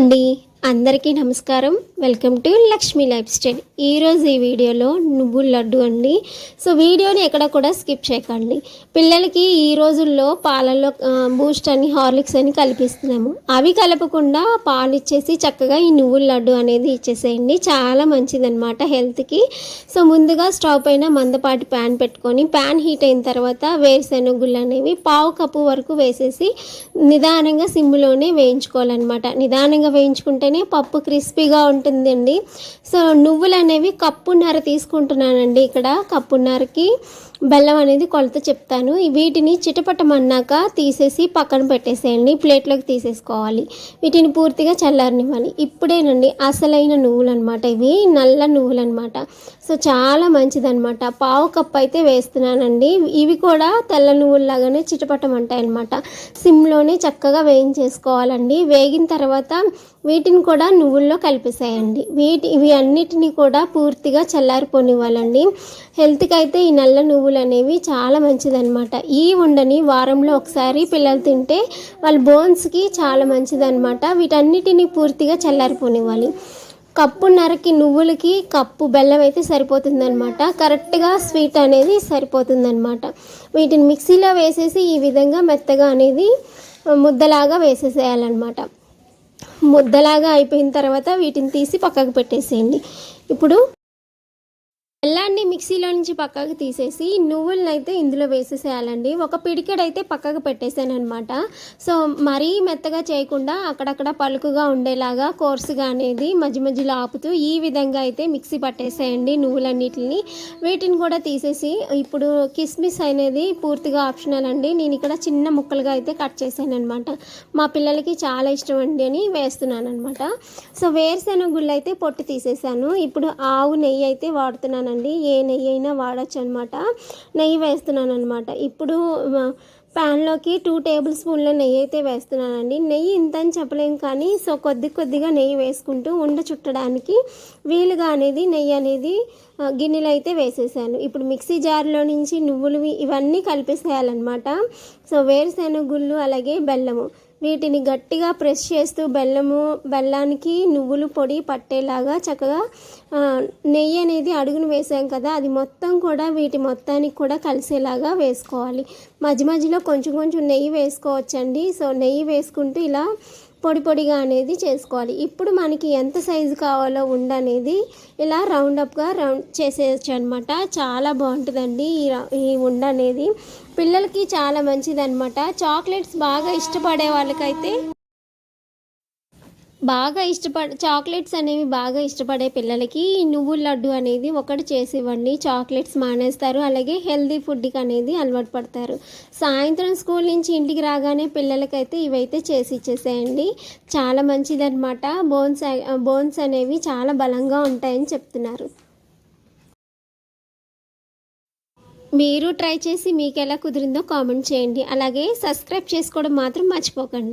అండి. అందరికీ నమస్కారం. Welcome to Lakshmi lifestyle. ఈరోజు ఈ వీడియోలో నువ్వుల లడ్డు అండి. సో వీడియోని ఎక్కడ కూడా స్కిప్ చేయకండి. పిల్లలకి ఈ రోజుల్లో పాలల్లో బూస్ట్ అని హార్లిక్స్ అని కల్పిస్తున్నాము. అవి కలపకుండా పాలు ఇచ్చేసి చక్కగా ఈ నువ్వుల లడ్డు అనేది ఇచ్చేసేయండి. చాలా మంచిదన్నమాట హెల్త్కి. సో ముందుగా స్టవ్ పైన మందపాటి ప్యాన్ పెట్టుకొని ప్యాన్ హీట్ అయిన తర్వాత వేరుశెనగుళ్ళు అనేవి పావు కప్పు వరకు వేసేసి నిదానంగా సిమ్లోనే వేయించుకోవాలన్నమాట. నిదానంగా వేయించుకుంటేనే పప్పు క్రిస్పీగా ఉంటుంది ఉంటుందండి సో నువ్వులు అనేవి కప్పున్నర తీసుకుంటున్నానండి ఇక్కడ. కప్పున్నరకి బెల్లం అనేది కొలత చెప్తాను. వీటిని చిటపటమన్నాక తీసేసి పక్కన పెట్టేసేయండి. ప్లేట్లోకి తీసేసుకోవాలి. వీటిని పూర్తిగా చల్లారనివ్వాలి ఇప్పుడేనండి అసలైన నువ్వులు అనమాట ఇవి. నల్ల నువ్వులు అనమాట సో చాలా మంచిదనమాట పావు కప్ అయితే వేస్తున్నానండి. ఇవి కూడా తెల్ల నువ్వుల్లాగానే చిటపటమంటాయి అనమాట సిమ్లోనే చక్కగా వేయించేసుకోవాలండి. వేగిన తర్వాత వీటిని కూడా నువ్వుల్లో కలిపేసేయండి. వీటి ఇవి అన్నిటినీ కూడా పూర్తిగా చల్లారిపోనివ్వాలండి. హెల్త్కి అయితే ఈ నల్ల నువ్వులు అనేవి చాలా మంచిదన్నమాట. ఈ ఉండని వారంలో ఒకసారి పిల్లలు తింటే వాళ్ళ బోన్స్కి చాలా మంచిదన్నమాట. వీటన్నిటిని పూర్తిగా చల్లారిపోనివ్వాలి. కప్పున్నరకి నువ్వులకి కప్పు బెల్లం అయితే సరిపోతుందన్నమాట. కరెక్ట్గా స్వీట్ అనేది సరిపోతుందన్నమాట. వీటిని మిక్సీలో వేసేసి ఈ విధంగా మెత్తగా అనేది ముద్దలాగా వేసేసేయాలన్నమాట. ముద్దలాగా అయిపోయిన తర్వాత వీటిని తీసి పక్కకు పెట్టేసేయండి. ఇప్పుడు బెల్లాన్ని మిక్సీలో నుంచి పక్కకు తీసేసి నువ్వులను అయితే ఇందులో వేసేసేయాలండి. ఒక పిడికెడైతే పక్కకు పెట్టేసాను అనమాట సో మరీ మెత్తగా చేయకుండా అక్కడక్కడ పలుకుగా ఉండేలాగా కోర్సుగా అనేది మధ్య మధ్యలో ఆపుతూ ఈ విధంగా అయితే మిక్సీ పట్టేసేయండి నువ్వులన్నిటిని. వీటిని కూడా తీసేసి ఇప్పుడు కిస్మిస్ అనేది పూర్తిగా ఆప్షనల్ అండి. నేను ఇక్కడ చిన్న ముక్కలుగా అయితే కట్ చేశాను అనమాట మా పిల్లలకి చాలా ఇష్టం అండి అని వేస్తున్నాను అనమాట సో వేరుశెనగ గుళ్ళు అయితే పొట్టు తీసేసాను. ఇప్పుడు ఆవు నెయ్యి అయితే వాడుతున్నాను వాడుతున్నానండి ఏ నెయ్యి అయినా వాడచ్చు అనమాట నెయ్యి వేస్తున్నాను అనమాట ఇప్పుడు ప్యాన్లోకి టూ టేబుల్ స్పూన్ల నెయ్యి అయితే వేస్తున్నానండి. నెయ్యి ఇంత అని చెప్పలేం కానీ సో కొద్ది కొద్దిగా నెయ్యి వేసుకుంటూ ఉండ చుట్టడానికి వీలుగా అనేది నెయ్యి అనేది గిన్నెలు గిన్నెలో అయితే వేసేసాను. ఇప్పుడు మిక్సీ జార్లో నుంచి నువ్వులు ఇవన్నీ కలిపేసేయాలన్నమాట. సో వేరుశెనగ గుళ్ళు అలాగే బెల్లము. వీటిని గట్టిగా ప్రెస్ చేస్తూ బెల్లము బెల్లానికి నువ్వులు పొడి పట్టేలాగా చక్కగా నెయ్యి అనేది అడుగును వేసాం కదా అది మొత్తం కూడా వీటి మొత్తానికి కూడా కలిసేలాగా వేసుకోవాలి. మధ్య మధ్యలో కొంచెం కొంచెం నెయ్యి వేసుకోవచ్చండి. సో నెయ్యి వేసుకుంటూ ఇలా పొడి పొడిగా అనేది చేసుకోవాలి. ఇప్పుడు మనకి ఎంత సైజు కావాలో ఉండ అనేది ఇలా రౌండ్ అప్గా రౌండ్ చేసేయచ్చు అనమాట చాలా బాగుంటుందండి ఈ ఈ ఉండ అనేది. పిల్లలకి చాలా మంచిది అనమాట చాక్లెట్స్ బాగా ఇష్టపడే వాళ్ళకైతే బాగా ఇష్టపడ చాక్లెట్స్ అనేవి బాగా ఇష్టపడే పిల్లలకి నువ్వుల లడ్డు అనేది ఒకటి చేసి ఇవ్వండి చాక్లెట్స్ మానేస్తారు. అలాగే హెల్దీ ఫుడ్కి అనేది అలవాటు పడతారు. సాయంత్రం స్కూల్ నుంచి ఇంటికి రాగానే పిల్లలకైతే ఇవైతే చేసి ఇచ్చేసేయండి. చాలా మంచిదన్నమాట. బోన్స్ బోన్స్ అనేవి చాలా బలంగా ఉంటాయని చెప్తున్నారు. మీరు ట్రై చేసి మీకు ఎలా కుదిరిందో కామెంట్ చేయండి. అలాగే సబ్స్క్రైబ్ చేసుకోవడం మాత్రం మర్చిపోకండి.